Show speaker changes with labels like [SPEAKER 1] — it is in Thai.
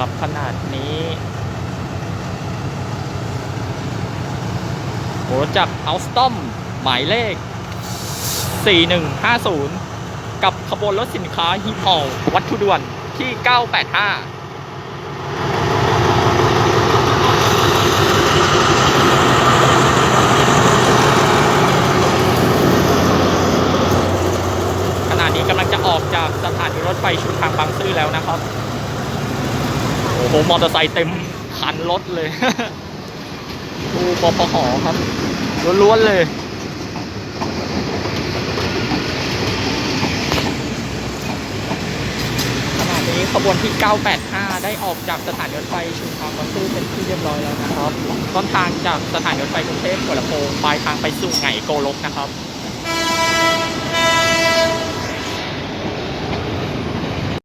[SPEAKER 1] ครับขนาดนี้โหจากอัลสตอมหมายเลข 4150 กับขบวนรถสินค้าฮิปอลวัตถุด่วนที่ 985ขณะนี้กำลังจะออกจากสถานีรถไฟชุมทางบางซื่อแล้วนะครับ โอ้โหมอเตอร์ไซค์เต็มคันรถเลยดูปปหครับล้วนๆเลยขณะนี้ขบวนที่ 985 ได้ออกจากสถานีรถไฟชุมทางบางซื่อเป็นที่เรียบร้อยแล้วนะครับต้นทางจากสถานีรถไฟกรุงเทพหัวลำโพงปลายทางไปสู่ไหงโกลกนะครับ